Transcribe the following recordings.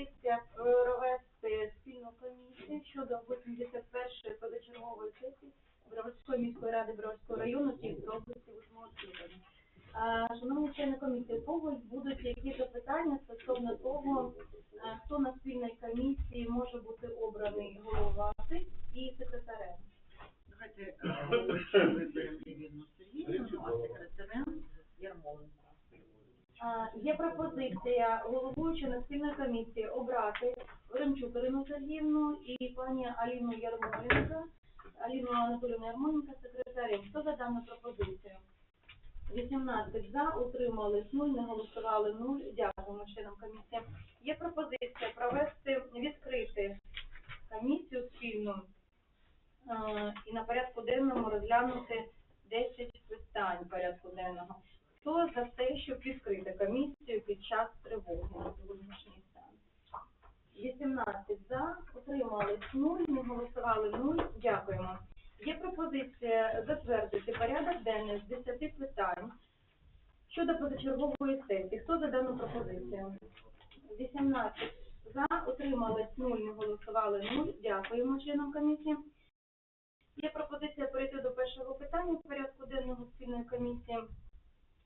пропозиція провести спільну комісію щодо 81-ї позачергової сесії Броварської міської ради Броварського району Київської області восьмого скликання. А, Шановні члени комісії, у когось будуть якісь запитання стосовно того, е, хто на спільній комісії може бути обраний головати і секретарем. Давайте е, виберемо Ірину Сергіївну, а секретарем Ярмоленко. А, Є пропозиція головуючи на спільної комісії обрати Веремчук Ірину Сергіївну і пані Аліну Ярмоленко, Аліну Анатолійовну Ярмоленко секретарем. Хто за дану пропозицію? 18 за, утримались 0, не голосували 0. Дякуємо членам комісії. Є пропозиція провести відкрити комісію спільну е, і на порядку денному розглянути 10 питань порядку денного. Хто за те, щоб відкрити комісію під час тривоги на сьогоднішній стан? 18 за, утримались 0, не голосували 0. Дякуємо. Є пропозиція затвердити порядок денний з 10 питань щодо позачергової сесії. Хто за дану пропозицію? 18 за, утримались 0, не голосували 0. Дякуємо членам комісії. Є пропозиція перейти до першого питання порядку денного спільної комісії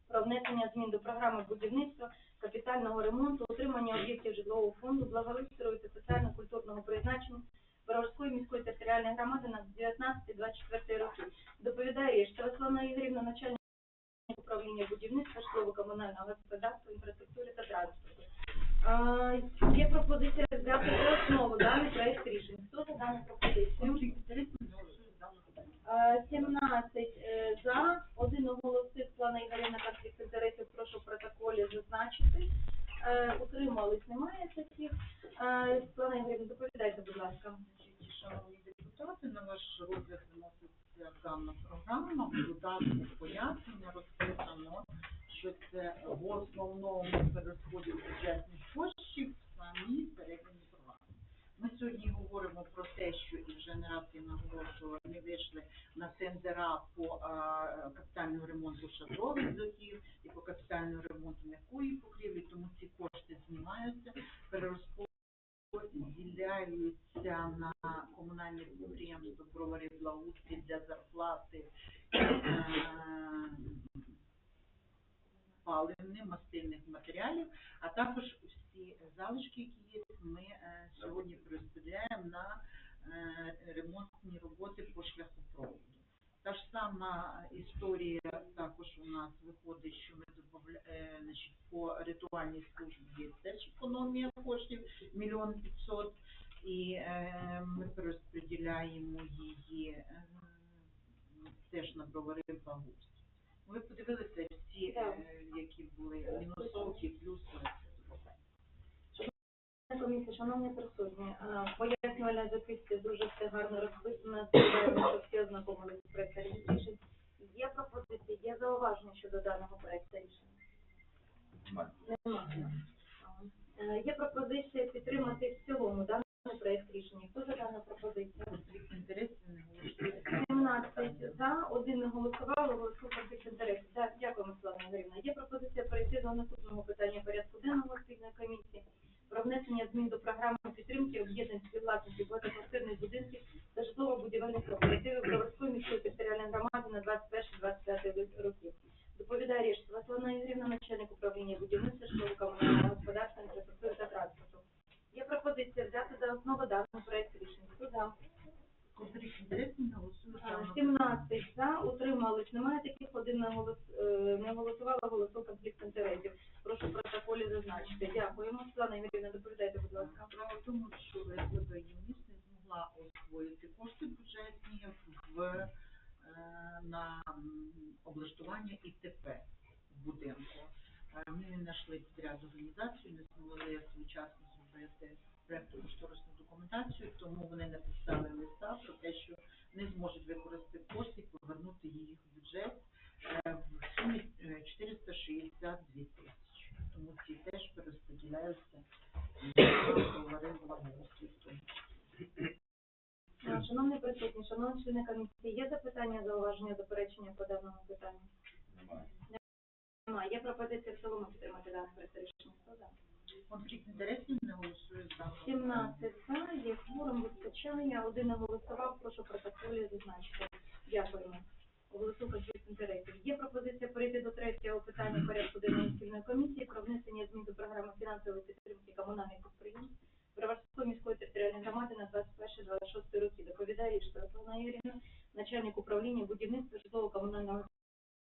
про внесення змін до програми будівництва, капітального ремонту, утримання об'єктів житлового фонду, благоустрою та соціально-культурного призначення Боровської міської територіальної громади на 19-24 роки. Доповідає Руслана Ігорівна, начальник управління будівництва, житлово-комунального господарства, інфраструктури та транспорту. Є пропозиція взяти за основу даний проект рішень. Хто за дану пропозицію? Е, 17 е, за, один оголосив плана Ігорівна конфлікт інтересів, прошу в протоколі зазначити. Е, Утримались, немає таких. Е, Плана доповідайте, будь ласка. Шановні депутати, на ваш розгляд виноситься дана програма, додатку пояснення розписано, що це в основному перерозподіл бюджетних коштів в самій перегляді програми. Ми сьогодні говоримо про те, що і вже не раз я наголошувала, ми вийшли на тендера по капітальному ремонту шатрових дахів і по капітальному ремонту м'якої покрівлі, тому ці кошти знімаються, перерозподіляються на комунальне підприємство бровари благоустрій для зарплати е, паливних, мастильних матеріалів, а також всі залишки, які є, ми е, сьогодні розподіляємо на е, ремонтні роботи по шляхопроводу. Та ж сама історія також у нас виходить, що ми е, значить, по ритуальній службі теж економія коштів мільйон п'ятсот, і е, ми перерозподіляємо її е, теж на бровари благоустрій. Ви подивилися всі, Так. е, які були мінусовки, плюси. Комісія, шановні присутні, пояснювальна записки дуже все гарно розписано, що всі ознакомилися з проектом рішень. Є пропозиції, є зауваження щодо даного проекту рішення? Немає. Е, Є пропозиція підтримати в цілому даний проект рішення. Хто за дану пропозицію? Конфлікт інтересів не голосує. 17 за, один не голосував, голосував конфлікт інтересів. Так, дякуємо, Слава Ігорівна. Є пропозиція перейти до наступного питання порядку денного спільної комісії про внесення змін до програми підтримки об'єднань співвласників багатоквартирних будинків та житлово-будівельних кооперативів Броварської міської територіальної громади на 21-25 роки. Доповідає Ріш Світлана Ігорівна, начальник управління будівництва, житлово-комунального господарства, інфраструктури та транспорту. Є пропозиція взяти за основу даний проект рішення. Хто за? Конфлікт інтересів не голосує. А, 17 за, утримались. Немає таких, один не, голос, е, не голосувала, голосував конфлікт інтересів. Прошу в протоколі зазначити. Дякуємо. Світлана Ігорівна, доповідайте, будь ласка. Справа в тому, що ВСБ ЮНІС не змогла освоїти кошти бюджетні в, е, на м, облаштування ІТП в будинку. Е, Ми не знайшли підряд організацію, не змогли своєчасно зробити проєкту кошторисну документацію, тому вони написали листа про те, що не зможуть використати кошти і повернути їх в бюджет е, в сумі е, 462 тисячі. Тому ці теж перерозподіляються товари благоустрій. в тому числі. А, Шановні присутні, шановні члени комісії, є запитання, зауваження, заперечення по даному питанню? Немає. Немає. Є пропозиція в цілому підтримати дане проект рішення. Хто за? Конфлікт інтересів не голосую за. 17 за, є кворум, вистачає, один не голосував, прошу протоколі зазначити. Дякуємо. Оголосу конфлікт інтересів. Є пропозиція перейти до третього питання порядку денного спільної комісії про внесення змін до програми фінансової підтримки комунальних підприємств Броварської міської територіальної громади на 21-26 роки. Доповідає Штрафовна Ірина, начальник управління будівництва житлово-комунального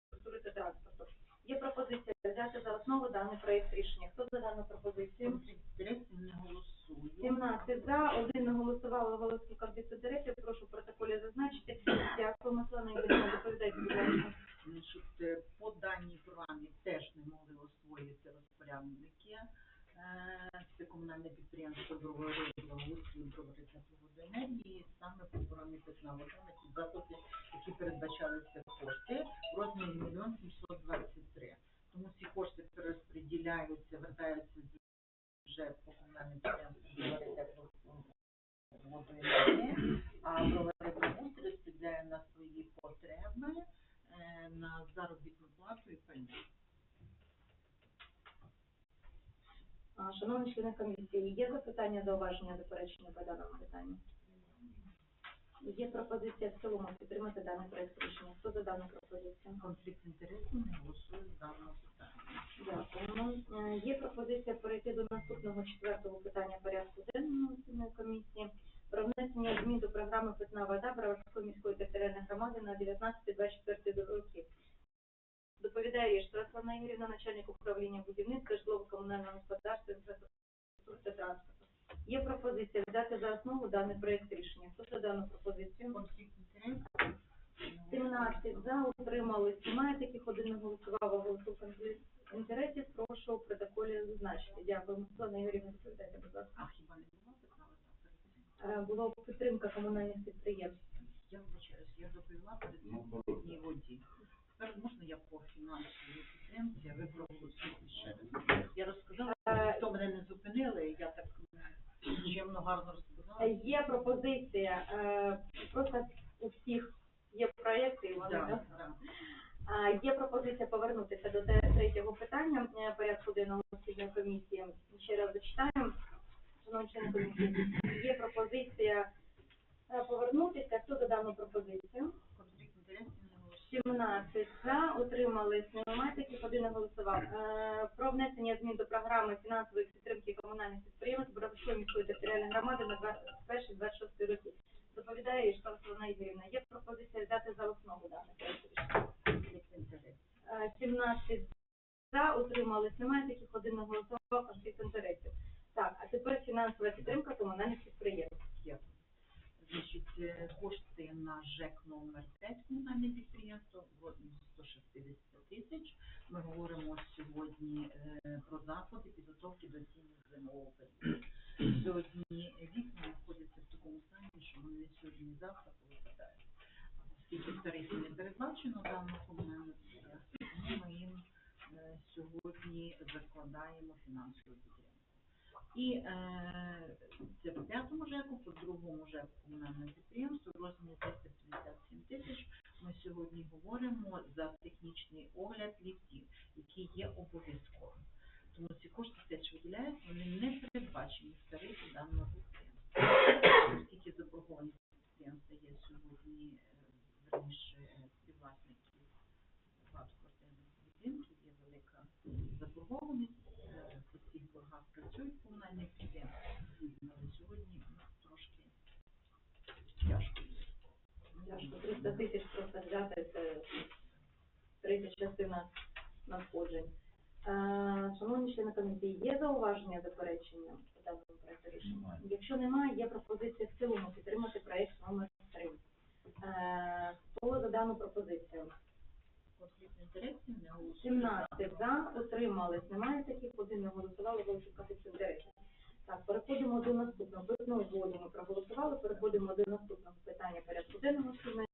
структури та транспорту. Є пропозиція взяти за основу даний проєкт рішення. Хто за дану пропозицію? Конфлікт інтересів не голосую. 17 за, один не голосував голосів конфлікту інтересів. Прошу в протоколі зазначити. Дякую, Маслана Ігорівна, доповідайте, будь ласка. Значить, е, по даній програмі теж не могли освоїти розпорядники. Е, Це комунальне підприємство Бровари, Благоустрій, Бровари тепловодоенергії, саме по програмі питна вода на ті заходи, які передбачалися кошти в розмірі мільйон сімсот двадцять три. Тому ці кошти перерозподіляються, вертаються з вже по комунальним підприємствам Бровари тепловодоенергії, а Бровари Благоустрій розподіляє на свої потреби е, на заробітну плату і пальне. А, Шановні члени комісії, є запитання, зауваження, заперечення по даному питанню? Є пропозиція в цілому підтримати даний проект рішення. Хто за дану пропозицію? Конфлікт інтересів не голосує з даного питання. Дякуємо. Е, Є пропозиція перейти до наступного четвертого питання порядку денного комісії про внесення змін до програми Питна вода Броварської міської територіальної громади на 19-24 роки. Доповідає Штрафана Ігорівна, начальник управління будівництва, житлово-комунального господарства, інфраструктури та транспорту. Є пропозиція взяти за основу даний проект рішення. Хто за дану пропозицію? Конфлікт 17 за, утримались. Немає таких, один не голосував, а голосував конфлікт інтересів. Прошу в протоколі зазначити. Дякую. Микола Ігорівна, відповідайте, будь ласка. Е, Була підтримка комунальних підприємств. Я вибачаюсь, я доповіла перед Ну, воді. Тепер можна я по фінансовій підтримці, а ви проголосуєте ще раз. Я розказала, Е, ніхто мене не зупинили, я так м, чемно гарно Е, розказала. Є пропозиція, е, просто у всіх є проєкти, і вони, Да. Є пропозиція повернутися до третього питання е, порядку денного спільної комісії. Ще раз зачитаємо. Шановні члени комісії, є пропозиція е, повернутися. Хто за дану пропозицію? 17 за, утримались, немає таких, один не голосував. Е, Про внесення змін до програми фінансової підтримки комунальних підприємств Боровської міської територіальної громади на 21-26 роки. Доповідає Штрафовна Ігорівна. Є пропозиція взяти за основу інтересів. Е, 17 за, утримались, немає таких, один не голосував, конфлікт інтересів. Так, а тепер фінансова підтримка комунальних підприємств. Значить, е, кошти на ЖЕК номер 5 комунальне підприємство 160 тисяч. Ми говоримо сьогодні е, про заходи підготовки до зимового періоду. Сьогодні вікна знаходяться в такому стані, що вони сьогодні завтра повипадають. Оскільки в тарифі не передбачено даного комунального підприємства, ми їм е, сьогодні закладаємо фінансову підтримку. І е, це по п'ятому ЖЕКу, по другому ЖЕКу комунального підприємства розмірі 357 тисяч. Ми сьогодні говоримо за технічний огляд ліфтів, який є обов'язковим. Тому ці кошти теж виділяються, вони не передбачені в тарифі даного підприємства. Оскільки заборгованість підприємства є сьогодні, е, верніше, е, співвласників багатоквартирних будинків, є велика заборгованість, е, по працюють комунальні підприємства, але сьогодні ну, трошки тяжко. Тяжко 300 тисяч просто взяти, це третя частина надходжень. Шановні члени комісії, є зауваження, заперечення по даному проекту рішення? Немає. Якщо немає, є пропозиція в цілому підтримати проект номер 3. Е, Хто за дану пропозицію? Конфлікт інтересів не голосує. 17 за, утримались. Немає таких, один не голосували, вилучив конфлікт інтересів. Так, переходимо до наступного. Питної воді ми проголосували, переходимо до наступного питання порядку денного спільної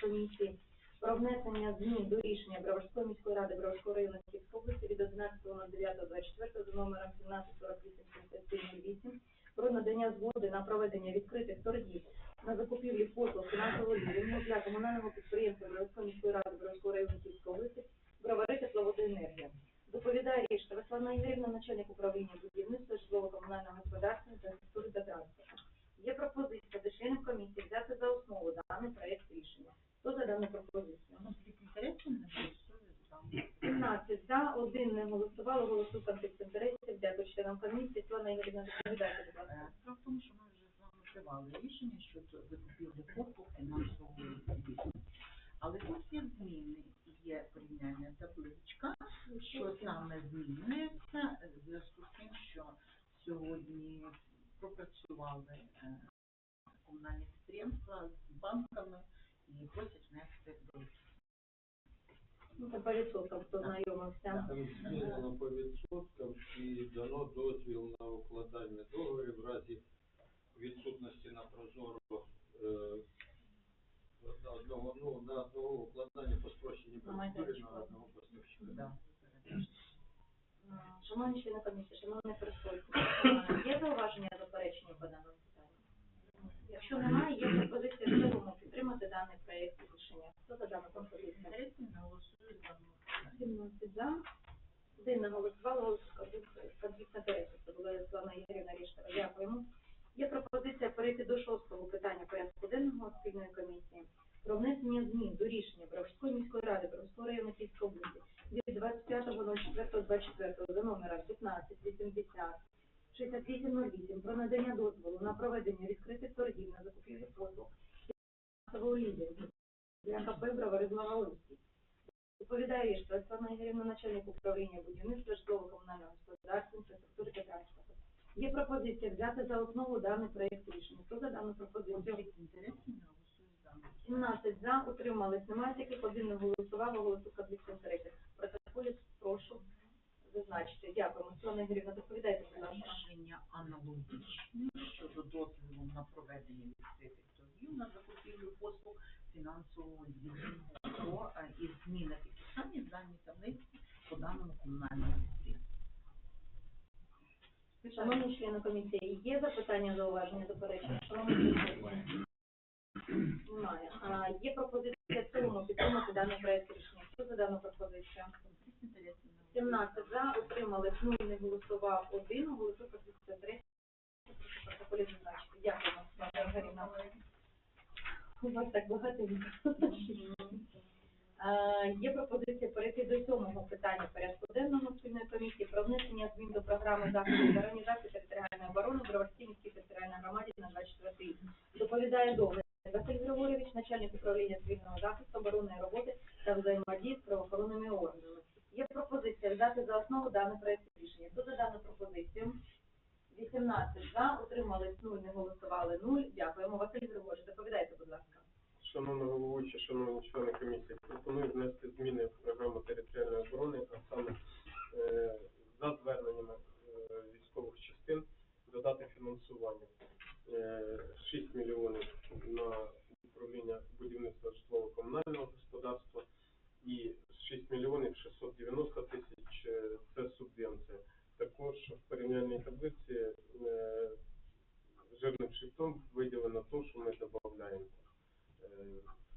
комісії про внесення змін до рішення Броварської міської ради Броварського району Київської області від 11.09.24 за номером 1748 про надання згоди на проведення відкритих торгів на закупівлі послуг фінансового лізингу для комунального підприємства Броварської міської ради Броварського району Київської області Бровари тепловодоенергія. Доповідає Рішта Руслана Ігорівна, начальник управління будівництва, житлово-комунального господарства, та транспорту. Є пропозиція до членів комісії взяти за основу даний проект рішення. Хто за дану пропозицію? Конфлікт інтересів не голосує за. 17 за, один не голосував, голосує конфлікт інтересів. Дякую членам комісії. Світлана Ігорівна, доповідайте, будь ласка. Е, Справа в тому, що ми вже з вами приймали рішення щодо закупівлі послуг фінансової звітності. Але тут є зміни, є порівняння табличка, що саме змінюється в зв'язку з тим, що сьогодні пропрацювали е, комунальні підприємства з банками і просять внести до Ну, це по відсоткам, хто знайомився. Там змінено по відсоткам і дано дозвіл на укладання договорів в разі відсутності на прозоро е, на одного, ну, на одного укладання по спрощеній На процедурі на одного поставщика. да, Шановні члени комісії, шановні е, є зауваження заперечення по даному питанню? Якщо немає, є пропозиція в цілому підтримати даний проєкт рішення. Хто за дану пропозицію? інтересів за. 17 за. Один не голосував, голос конфлікт інтересів. Це була Світлана Ігорівна Ріштова. Дякуємо. Є пропозиція перейти до шостого питання порядку денного спільної комісії про внесення змін до рішення Бровської міської ради Бровського району Київської області від 25.04.24 за номером 1580 6808 про надання дозволу на проведення відкритих торгів на закупівлі послуг фінансового лізингу для КП Бровари Благовольський. Доповідає Рішта Оксана Ігорівна, начальник управління будівництва житлово-комунального господарства, інфраструктури та транспорту. Є пропозиція взяти за основу даний проєкт рішення. Хто за дану пропозицію? 17 за, утримались. Немає таких, один не голосував, голосу конфлікт інтересів. В протоколі прошу зазначити. Дякуємо. Світлана Ігорівна, доповідайте, будь ласка. Рішення аналогічне щодо дозволу на проведення відкритих торгів на закупівлю послуг фінансового лізингу про е, і зміни такі самі в даній таблиці по даному комунальному підприємству. Шановні члени комісії, є запитання, зауваження, заперечення? Шановні? Немає. А, є пропозиція в цілому підтримати даний проєкт рішення. Хто за дану пропозицію? Конфлікт 17 за, утримали, 0 не голосував, один, голосує по 33. Протоколі зазначити. Світлана Ігорівна. У вас так багато Є пропозиція перейти до сьомого питання порядку денного спільної комісії про внесення змін до програми заходів з організації територіальної оборони Броварській міській територіальній громаді на 24 рік. Доповідає Довгий Василь Григорьович, начальник управління цивільного захисту, оборонної роботи та взаємодії з правоохоронними органами. Є пропозиція взяти за основу даний проєкт рішення. Хто за дану пропозицію? 18 за, утримались 0, не голосували 0. Дякуємо. Василь Григорьович, доповідайте, будь ласка. Шановна головуюча, шановні члени комісії, пропоную внести зміни в програму територіальної оборони, а саме е, за зверненнями е, військових частин додати фінансування е, 6 мільйонів на управління будівництва житлово-комунального господарства і 6 мільйонів 690 тисяч е, це субвенція. Також в порівняльній таблиці е, жирним шрифтом виділено те, що ми додаємо е,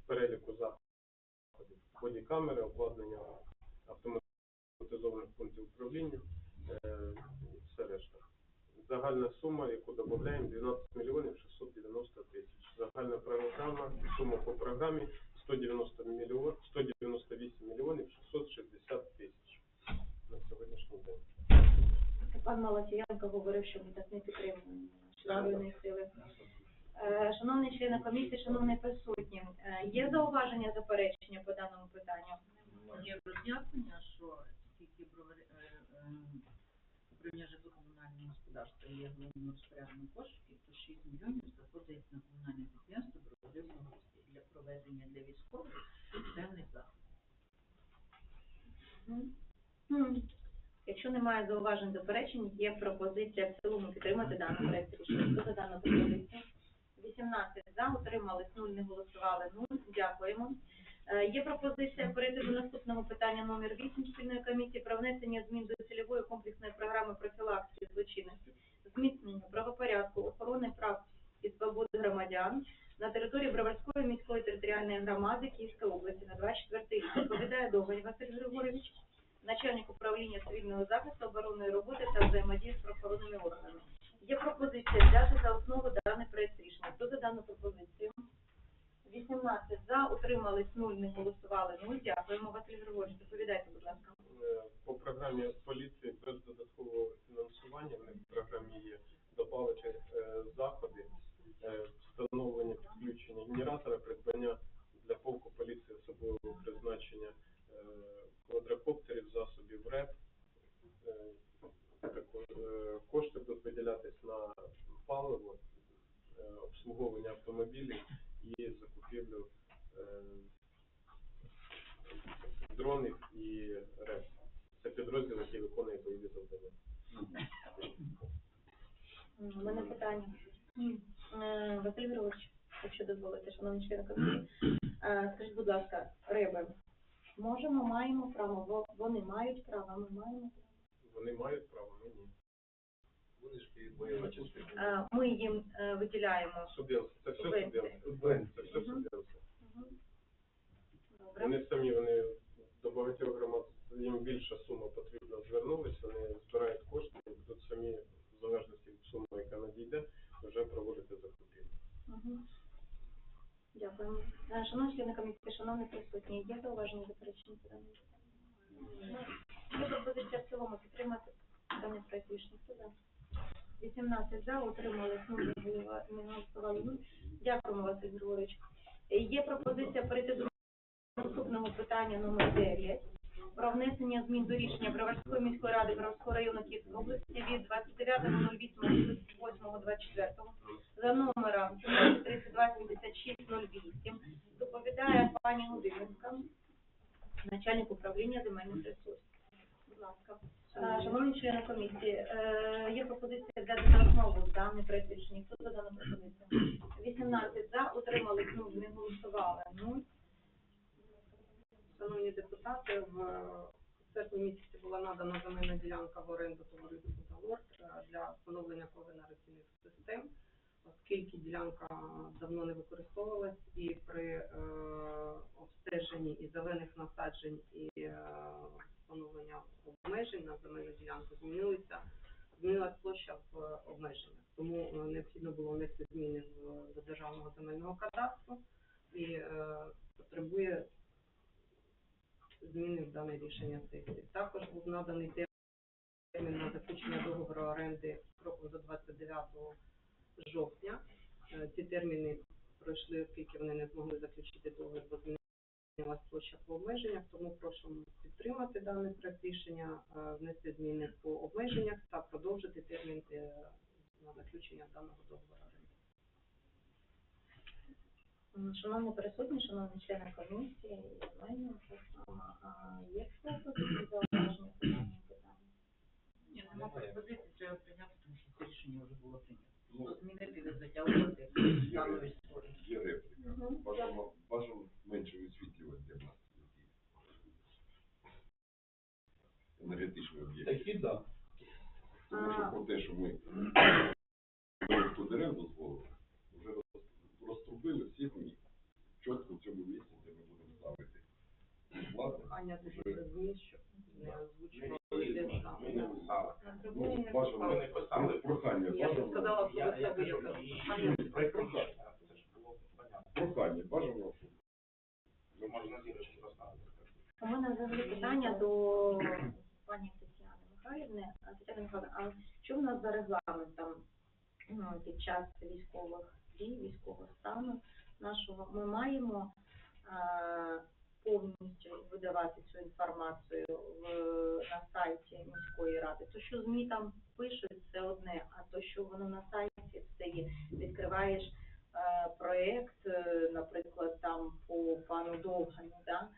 в переліку заходів бодікамери, обладнання автоматизованих пунктів управління, е, і все решта. Загальна сума, яку додаємо, 12 мільйонів 690 тисяч. Загальна програма, сума по програмі 190 мільйон, 198 мільйонів 660 тисяч на сьогоднішній день. Пан Малатіянко говорив, що ми так не підтримуємо Збройні сили. Е, Шановні члени комісії, шановні присутні, е, є зауваження, заперечення по даному питанню? Є роз'яснення, що тільки бровари- е, управління житлово-комунального господарства є головним розпорядником коштів, то 6 мільйонів заходить на комунальне підприємство бровари Благовістя для проведення для військових певних заходів. Якщо немає зауважень, заперечень, є пропозиція в цілому підтримати даний проект рішення. Хто за дану пропозицію? 18 за, утримались 0, не голосували 0. Дякуємо. Е, Є пропозиція перейти до наступного питання номер 8 спільної комісії про внесення змін до цільової комплексної програми профілактики злочинності, зміцнення правопорядку, охорони прав і свобод громадян на території Броварської міської територіальної громади Київської області на 24 рік. Доповідає Довгань Василь Григорович, начальник управління цивільного захисту, оборонної роботи та взаємодії з правоохоронними органами. Є пропозиція взяти за основу даний проект рішення. Хто за дану пропозицію? 18 за, утримались 0, не голосували 0. Дякуємо, Василь Григорович. Доповідайте, будь ласка. Е, По програмі поліції без додаткового фінансування в програмі є додати е, заходи, встановлення підключення генератора, придбання для полку поліції особливого призначення е, квадрокоптерів, засобів РЕП. Е, також, е, Кошти будуть виділятись на паливо, обслуговування автомобілів і закупівлю дронів і РЕП. Це підрозділ, який виконує бойові завдання. У мене питання. Е, Василь Григорович, якщо дозволите, шановні члени комісії, е, скажіть, будь ласка, риби, можемо, маємо право, Во- вони мають право, ми маємо право. Вони мають право, ми ні. Вони ж і бойова частина. Е, Ми їм е, виділяємо. Субвенція, це все Субвенція. субвенція. Це все Мгм. субвенція. Мгм. Добре. Вони самі, вони до багатьох громад, їм більша сума потрібна, звернулись, вони збирають кошти, і будуть самі, в залежності від суми, яка надійде, вже проводити закупівлю. Мгм. Дякуємо. Е, Шановні члени комісії, шановні присутні, є зауваження заперечення даному питанню? Є пропозиція в цілому підтримати даний проект рішення. Хто за? 18 за, утримали, ну, не голосували. Дякуємо, вас, Григорович. Е, Є пропозиція перейти до наступного питання номер 9 про внесення змін до рішення Броварської міської ради Броварського району Київської області від 29.08.24 за номером 327608 доповідає пані Гудинівська, начальник управління земельних ресурсів. Будь ласка. Е, Шановні члени комісії, е, є пропозиція за основу даний проект рішення. Хто за дану пропозицію? 18 за, утримали, ну, не голосували. Ну, Шановні депутати, в серпні місяці була надана земельна ділянка в оренду товариству «Залорд» е, для встановлення когенераційних систем, оскільки ділянка давно не використовувалась і при е, обстеженні і зелених насаджень і е, встановлення обмежень на земельну ділянку змінилися змінилась площа в обмеженнях. Тому е, необхідно було внести зміни до державного земельного кадастру і потребує зміни в дане рішення сесії. Також був наданий термін на заключення договору оренди строком до 29 жовтня. Е, Ці терміни пройшли, оскільки вони не змогли заключити договір, бо змінилась площа по обмеженнях, тому прошу підтримати даний проект рішення, е, внести зміни по обмеженнях та продовжити термін е, на заключення даного договору шановні присутні, шановні члени комісії, з мене так є пропозиції зауваження по даному питанню? Ні, нема пропозиції, треба прийняти, тому що це рішення вже було прийнято. Ну, змінити, не затягувати дану історію. Є репліка. Бажано, бажано менше висвітлювати для нас. Енергетичний об'єкт. Такі, да. Тому що про те, що ми хто дерев дозволили, Щоб не озвучували. Ми не писали. Ну, трибуні бажано, Ми не писали. ну, прохання, Я бажано, сказала, що ви я себе кажу, як і прохання. це ж було понятно. прохання, бажано, Ви можете зірочки поставити. У мене взагалі питання до пані Тетяни Михайлівни. А, Тетяна Михайлівна, а що в нас за регламентом ну, під час військових дій, військового стану нашого? Ми маємо цю інформацію в, на сайті міської ради. То, що ЗМІ там пишуть, це одне, а то, що воно на сайті все є, відкриваєш е, проєкт, е, наприклад, там по пану Довгану, да?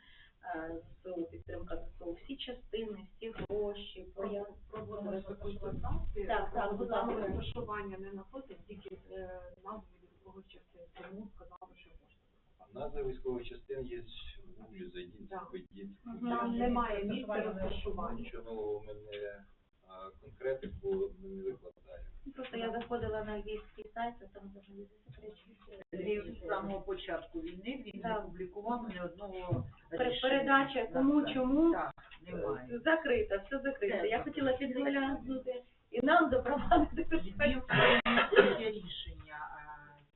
е, ЗСУ, підтримка ЗСУ, всі частини, всі гроші, поя... Пробували консультації, Так, так, будь ласка. але розташування не знаходить, тільки е, назви військових частин, тому сказали, що можна. Назва військових частин є в гуглі, зайдіть, Так. введіть. Там немає місця розташування. Нічого нового ми не а конкретику ми не викладаємо. Просто я заходила на львівський сайт, а там засекречені. Львів з самого початку війни він не Так. публікував ні одного Пер- рішення. передача кому, Так, чому. Так, немає. Закрита, все закрито. Все Я хотіла підглянути і нам запровадити прийняття рішення а,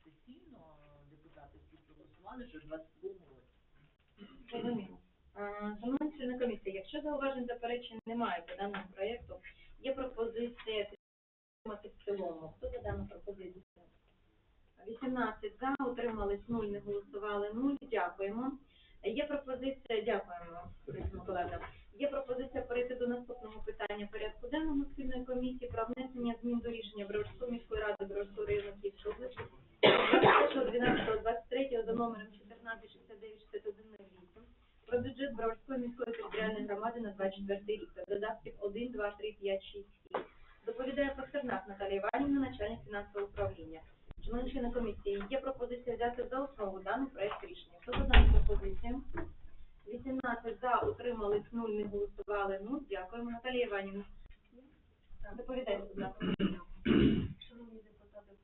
сесійно депутати всі проголосували, що в 22 році. Зрозуміло. Е, Шановні члени комісії, якщо зауважень заперечень немає по даному проєкту, є пропозиція підтримати в цілому. Хто за дану пропозицію? 18 за, утримались 0, не голосували 0. Дякуємо. Є пропозиція, дякуємо, Миколаївна. Є пропозиція перейти до наступного питання порядку денного спільної комісії про внесення змін до рішення Броварської міської ради Броварського району Київської області 21.12.23 за номером 14696108 про бюджет Броварської міської територіальної громади на 24 рік та додатків 1, 2, 3, 5, 6 і доповідає Пастернак Наталія Іванівна, начальник фінансового управління. Шановні члени комісії, є пропозиція взяти за основу даний проект рішення. Хто за дану пропозицію? 18 за, утримались 0, не голосували 0. Дякуємо. Наталія Іванівна. Доповідайте, будь ласка.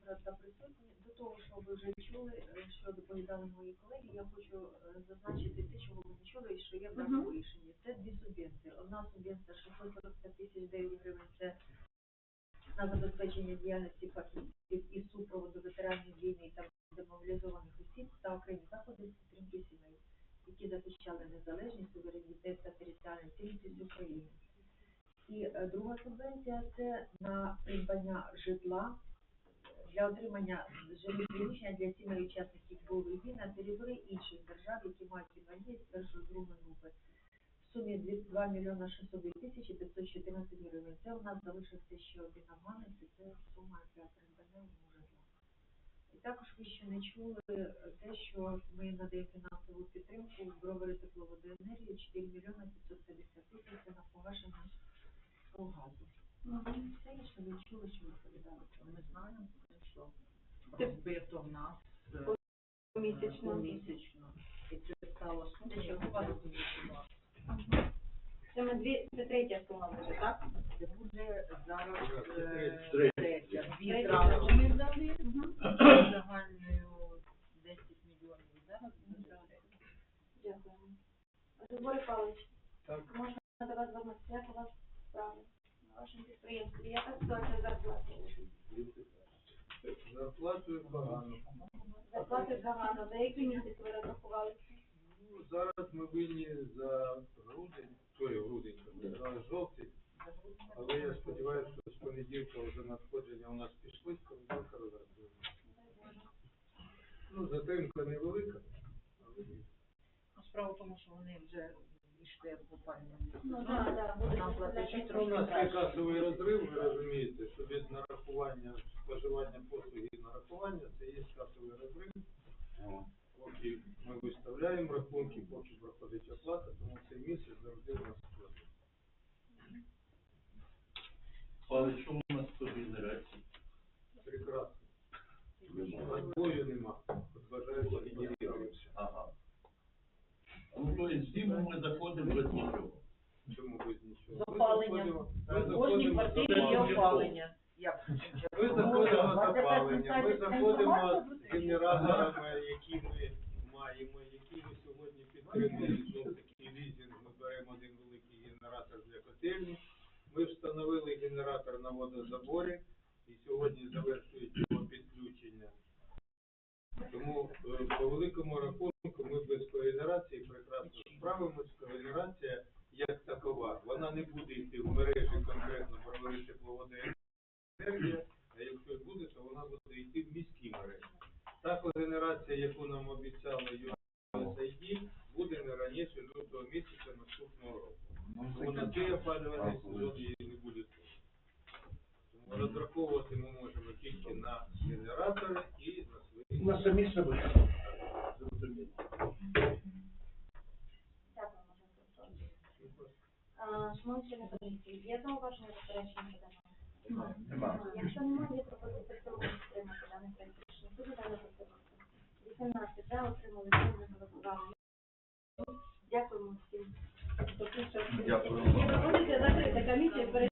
Шановні та присутні, до того, що ви вже чули, е, що доповідали мої колеги, я хочу е, зазначити те, чого ви не чули, що є в Мгм. рішенні. Це дві субвенції. Одна субвенція 645 тисяч 9 гривень, це на забезпечення діяльності фахівців і супроводу ветеранів війни та демобілізованих осіб та окремі заходи з підтримки сімей, які захищали незалежність, суверенітет та територіальну цілісність України. І е, друга субвенція це на придбання житла для отримання жилих приміщення для сімей учасників бойових дій на території інших держав, які мають інвалідність першої другої групи. В сумі 2 мільйона 602 тисячі 514 гривень. Це у нас залишився ще один аванс, і це сума для придбання житла. І також ви ще не чули те, що ми надаємо фінансову підтримку в бровари тепловодоенергії 4 мільйона 550 тисяч це на погашення газу. Все, що ви чули, що ви відповідали. Ми знаємо, що розбито в нас е, Помісячно. помісячно. І це стало чергова допомога. Це ми дві, це третя сума буде, так? Це буде зараз е, Третя. третя. Дві Третя. зразу ми дали загальною 10 мільйонів. Зараз буде третя. Григорій Павлович, Так. можна до вас звернутися? Як у вас справи на вашому підприємстві? Яка ситуація з зарплатою? Зарплатою погано. Зарплати загально. За який місяць ви розрахували? Ну, зараз ми винні за грудень, той грудень, за жовтий, але я сподіваюся, що з понеділка вже надходження у нас пішли, з понеділка розрахуємо. Ну, затримка невелика, але є. Ну, Справа в тому, що вони вже йшли в Ну, да, да, буде Нам платежі. Ну, У нас є краще. касовий розрив, ви розумієте, що без нарахування споживання послуги і нарахування це є касовий розрив. Поки ми виставляємо рахунки, поки проходить оплата, тому цей місяць завжди у нас складний. Але чому у нас по генерації? Прекрасно. Немає. Бою нема. То зиму ми заходимо без нічого. Чому без нічого? З опаленням. Ми заходимо- ми В кожній заходимо квартирі є опалення. Як? Ми заходимо з опалення, ми заходимо з генераторами, які ми маємо, які ми сьогодні підтримуємо. Знов таки лізинг, ми беремо один великий генератор для котельні. Ми встановили генератор на водозаборі і сьогодні завершують його підключення. Тому е, по великому рахунку ми без когенерації прекрасно справимось. Когенерація як такова, вона не буде йти в мережі конкретно провели тепловоди енергія, а якщо буде, то вона буде йти в міські мережі. Та когенерація, яку нам обіцяли USAID, буде не раніше лютого місяця наступного року. Тому на цей опалювальний сезон її не буде. Тому розраховувати ми можемо тільки на генератори і на. На самі себе. А, Шановні члени комісії, є зауваження заперечення по даному? Нема. Якщо немає, є пропозиція в цілому підтримати даний проект рішення. Хто за дану 18 за, отримали повне голосування. Дякуємо всім. хто прийшов. Дякую. Є пропозиція закрити комісію перед